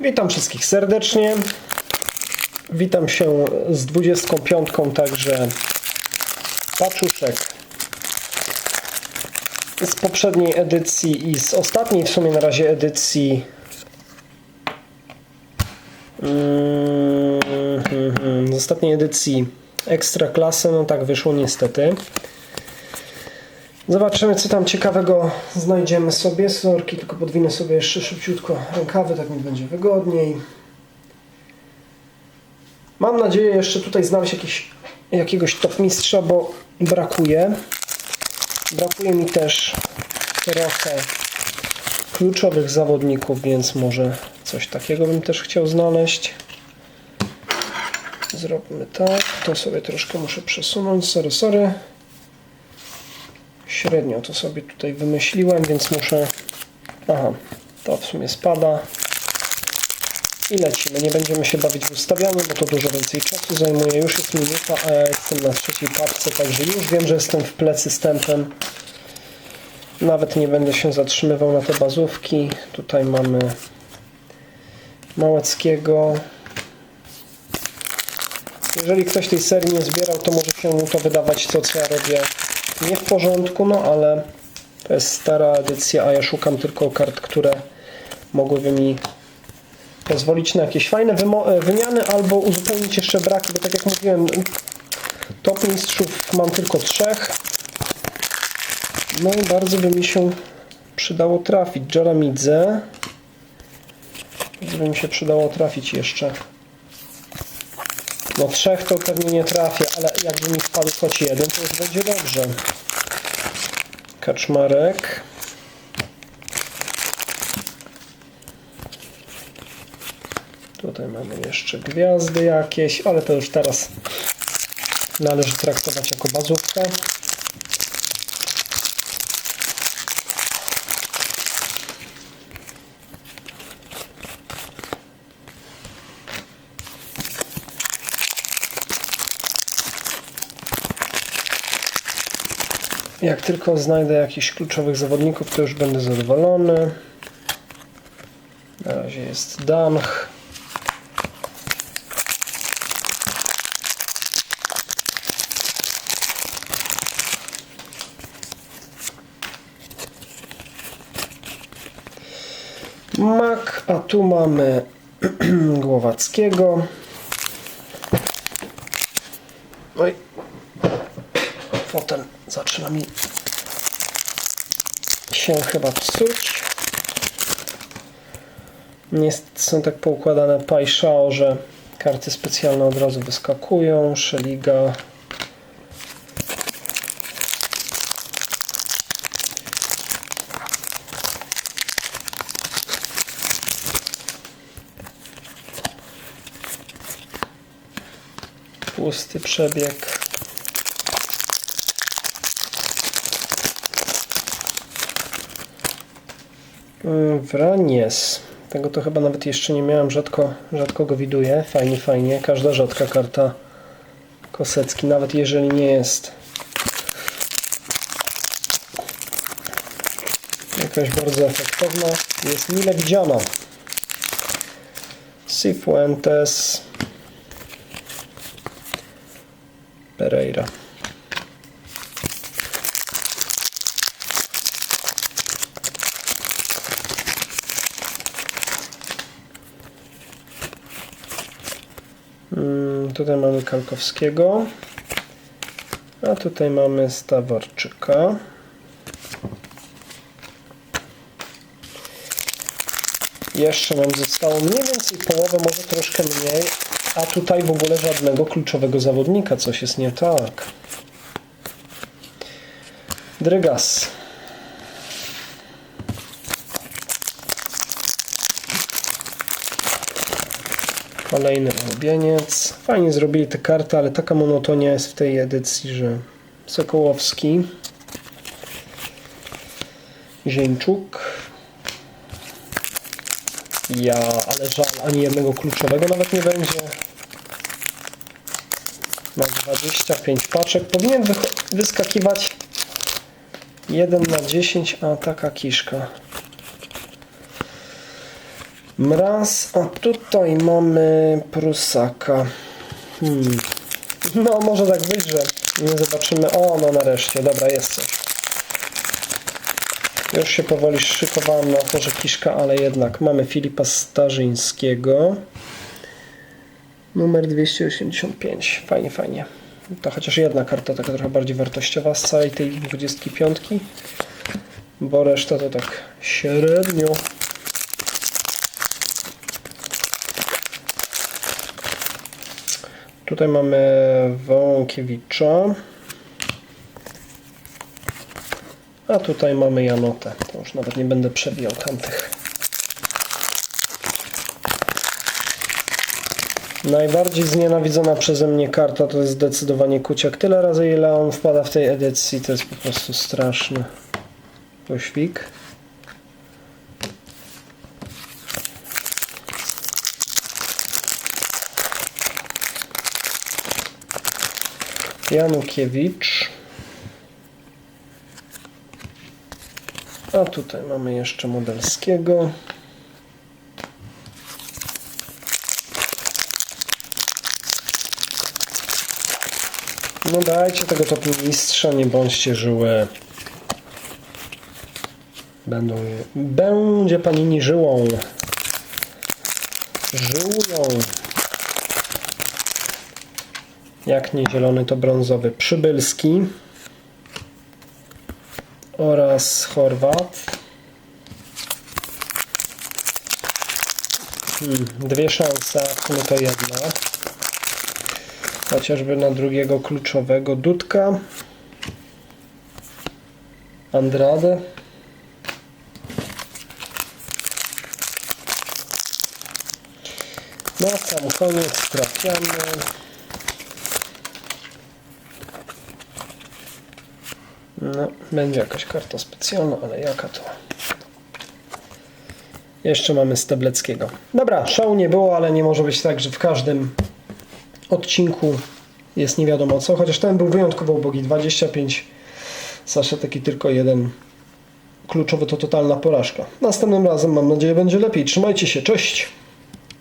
Witam wszystkich serdecznie. Witam się z 25 także paczuszek z poprzedniej edycji i z ostatniej w sumie na razie edycji Mm, z ostatniej edycji ekstra klasy, no tak wyszło niestety. Zobaczymy co tam ciekawego znajdziemy sobie. Sorki, tylko podwinę sobie jeszcze szybciutko rękawy, tak mi będzie wygodniej. Mam nadzieję jeszcze tutaj znaleźć jakiś, jakiegoś top mistrza, bo brakuje. Brakuje mi też trochę kluczowych zawodników, więc może coś takiego bym też chciał znaleźć. Zróbmy tak. To sobie troszkę muszę przesunąć. Sorry, sorry. Średnio to sobie tutaj wymyśliłem, więc muszę... Aha, to w sumie spada. I lecimy. Nie będziemy się bawić w ustawianiu, bo to dużo więcej czasu zajmuje. Już jest minuta, a ja jestem na trzeciej papce, także już wiem, że jestem w plecy z tempem. Nawet nie będę się zatrzymywał na te bazówki. Tutaj mamy Małeckiego. Jeżeli ktoś tej serii nie zbierał, to może się mu to wydawać to, co ja robię nie w porządku, no ale to jest stara edycja, a ja szukam tylko kart, które mogłyby mi pozwolić na jakieś fajne wymo- wymiany albo uzupełnić jeszcze braki, bo tak jak mówiłem, top mistrzów mam tylko trzech. No i bardzo by mi się przydało trafić. Jaramidze. Bardzo by mi się przydało trafić jeszcze. No trzech to pewnie nie trafię, ale jakby mi wpadł choć jeden, to już będzie dobrze. Kaczmarek. Tutaj mamy jeszcze gwiazdy jakieś, ale to już teraz należy traktować jako bazówkę. Jak tylko znajdę jakichś kluczowych zawodników, to już będę zadowolony. Na razie jest Danch. Mak, a tu mamy Głowackiego. Oj, fotel zaczyna mi się chyba psuć. Niestety są tak poukładane Paishao, że karty specjalne od razu wyskakują. Szeliga. Pusty przebieg. Wranies. Tego to chyba nawet jeszcze nie miałem, rzadko, rzadko go widuję. Fajnie, fajnie. Każda rzadka karta Kosecki, nawet jeżeli nie jest jakaś bardzo efektowna, jest mile widziana. Cifuentes Pereira. Tutaj mamy Kalkowskiego. A tutaj mamy Stawarczyka. Jeszcze nam zostało mniej więcej połowę, może troszkę mniej. A tutaj w ogóle żadnego kluczowego zawodnika. Coś jest nie tak. Drygas. Kolejny ulubieniec. Fajnie zrobili te karty, ale taka monotonia jest w tej edycji, że Sokołowski, Zieńczuk. Ja, ale żal, ani jednego kluczowego nawet nie będzie. Na 25 paczek powinien wyskakiwać 1 na 10, a taka kiszka. Mraz, a tutaj mamy Prusaka. Hmm. No, może tak być, że nie zobaczymy. O, no nareszcie, dobra, jest coś. Już się powoli szykowałem na oporze Kiszka, ale jednak mamy Filipa Starzyńskiego. Numer 285. Fajnie, fajnie. To chociaż jedna karta taka trochę bardziej wartościowa z całej tej 25. Bo reszta to tak średnio. Tutaj mamy Wąkiewicza. A tutaj mamy Janotę. To już nawet nie będę przebijał tamtych. Najbardziej znienawidzona przeze mnie karta to jest zdecydowanie Kuciak. Tyle razy ile on wpada w tej edycji to jest po prostu straszne. Poświk. Janukiewicz. A tutaj mamy jeszcze Modelskiego. No dajcie tego top mistrza, nie bądźcie żyły. Będą, będzie panini żyłą. Żyłują. Jak nie zielony, to brązowy. Przybylski oraz Chorwat. Hmm, dwie szanse, sumie to jedna. Chociażby na drugiego kluczowego Dudka. Andrade. Na sam koniec trafiamy. No, będzie jakaś karta specjalna, ale jaka to? Jeszcze mamy Stebleckiego. Dobra, szału nie było, ale nie może być tak, że w każdym odcinku jest nie wiadomo co, chociaż ten był wyjątkowo ubogi. 25 saszetek i tylko jeden kluczowy to totalna porażka. Następnym razem mam nadzieję będzie lepiej. Trzymajcie się, cześć!